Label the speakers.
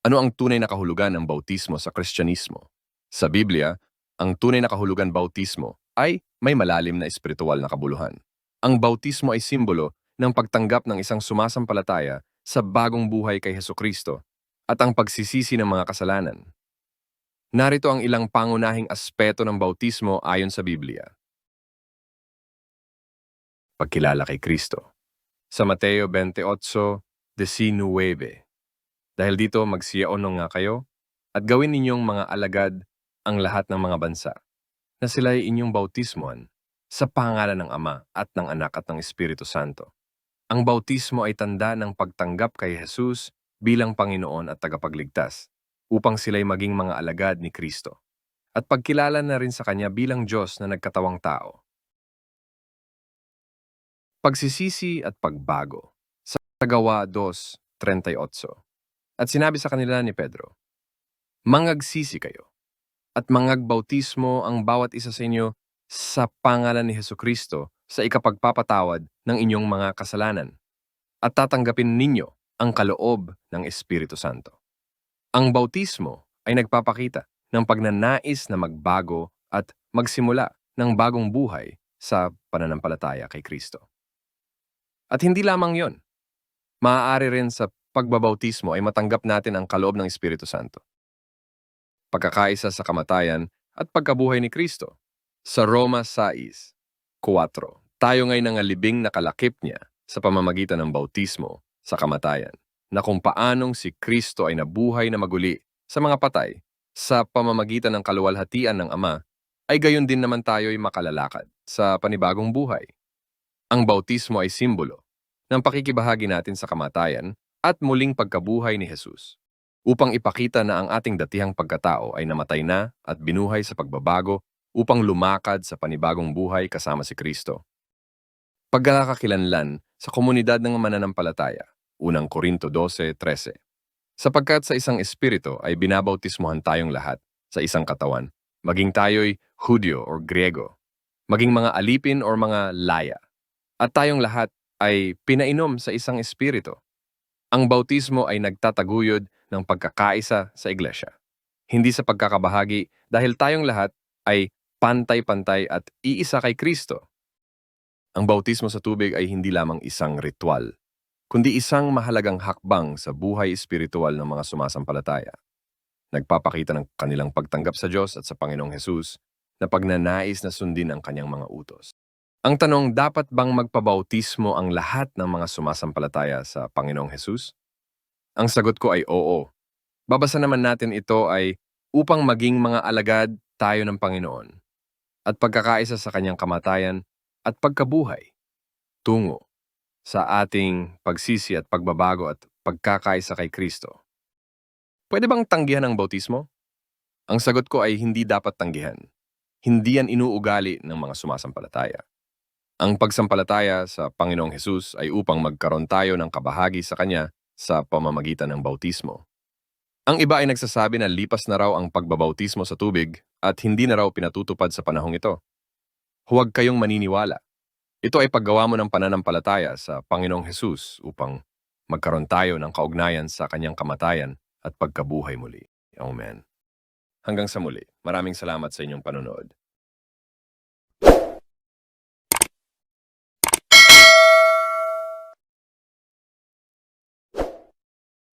Speaker 1: Ano ang tunay na kahulugan ng bautismo sa Kristyanismo? Sa Biblia, ang tunay na kahulugan bautismo ay may malalim na espiritual na kabuluhan. Ang bautismo ay simbolo ng pagtanggap ng isang sumasampalataya sa bagong buhay kay Heso Kristo at ang pagsisisi ng mga kasalanan. Narito ang ilang pangunahing aspeto ng bautismo ayon sa Biblia. Pagkilala kay Kristo. Sa Mateo 28:19, Dahil dito magsiyaono nga kayo at gawin ninyong mga alagad ang lahat ng mga bansa na sila ay inyong bautismoan sa pangalan ng Ama at ng Anak at ng Espiritu Santo. Ang bautismo ay tanda ng pagtanggap kay Jesus bilang Panginoon at tagapagligtas upang sila'y maging mga alagad ni Kristo at pagkilala na rin sa Kanya bilang Diyos na nagkatawang tao. Pagsisisi at pagbago sa Gawa 2.38 At sinabi sa kanila ni Pedro, Mangagsisi kayo at mangagbautismo ang bawat isa sa inyo sa pangalan ni Heso Kristo sa ikapagpapatawad ng inyong mga kasalanan at tatanggapin ninyo ang kaloob ng Espiritu Santo. Ang bautismo ay nagpapakita ng pagnanais na magbago at magsimula ng bagong buhay sa pananampalataya kay Kristo. At hindi lamang yon. Maaari rin sa pagbabautismo ay matanggap natin ang kaloob ng Espiritu Santo. Pagkakaisa sa kamatayan at pagkabuhay ni Kristo. Sa Roma 6, 4, tayo ngay nangalibing nakalakip niya sa pamamagitan ng bautismo sa kamatayan, na kung paanong si Kristo ay nabuhay na maguli sa mga patay sa pamamagitan ng kaluwalhatian ng Ama, ay gayon din naman tayo'y makalalakad sa panibagong buhay. Ang bautismo ay simbolo ng pakikibahagi natin sa kamatayan at muling pagkabuhay ni Jesus upang ipakita na ang ating datihang pagkatao ay namatay na at binuhay sa pagbabago upang lumakad sa panibagong buhay kasama si Kristo. Pagkakakilanlan sa komunidad ng mananampalataya, unang Korinto 12.13 Sapagkat sa isang espiritu ay binabautismuhan tayong lahat sa isang katawan, maging tayo'y Hudyo or Griego, maging mga alipin or mga laya, at tayong lahat ay pinainom sa isang espiritu. Ang bautismo ay nagtataguyod ng pagkakaisa sa iglesia. Hindi sa pagkakabahagi dahil tayong lahat ay pantay-pantay at iisa kay Kristo. Ang bautismo sa tubig ay hindi lamang isang ritual, kundi isang mahalagang hakbang sa buhay espiritual ng mga sumasampalataya. Nagpapakita ng kanilang pagtanggap sa Diyos at sa Panginoong Hesus na pagnanais na sundin ang kanyang mga utos. Ang tanong, dapat bang magpabautismo ang lahat ng mga sumasampalataya sa Panginoong Hesus? Ang sagot ko ay oo. Babasa naman natin ito ay upang maging mga alagad tayo ng Panginoon at pagkakaisa sa kanyang kamatayan at pagkabuhay tungo sa ating pagsisi at pagbabago at pagkakaisa kay Kristo. Pwede bang tanggihan ang bautismo? Ang sagot ko ay hindi dapat tanggihan. Hindi yan inuugali ng mga sumasampalataya. Ang pagsampalataya sa Panginoong Hesus ay upang magkaroon tayo ng kabahagi sa Kanya sa pamamagitan ng bautismo. Ang iba ay nagsasabi na lipas na raw ang pagbabautismo sa tubig at hindi na raw pinatutupad sa panahong ito. Huwag kayong maniniwala. Ito ay paggawa mo ng pananampalataya sa Panginoong Hesus upang magkaroon tayo ng kaugnayan sa kanyang kamatayan at pagkabuhay muli. Amen. Hanggang sa muli, maraming salamat sa inyong panonood.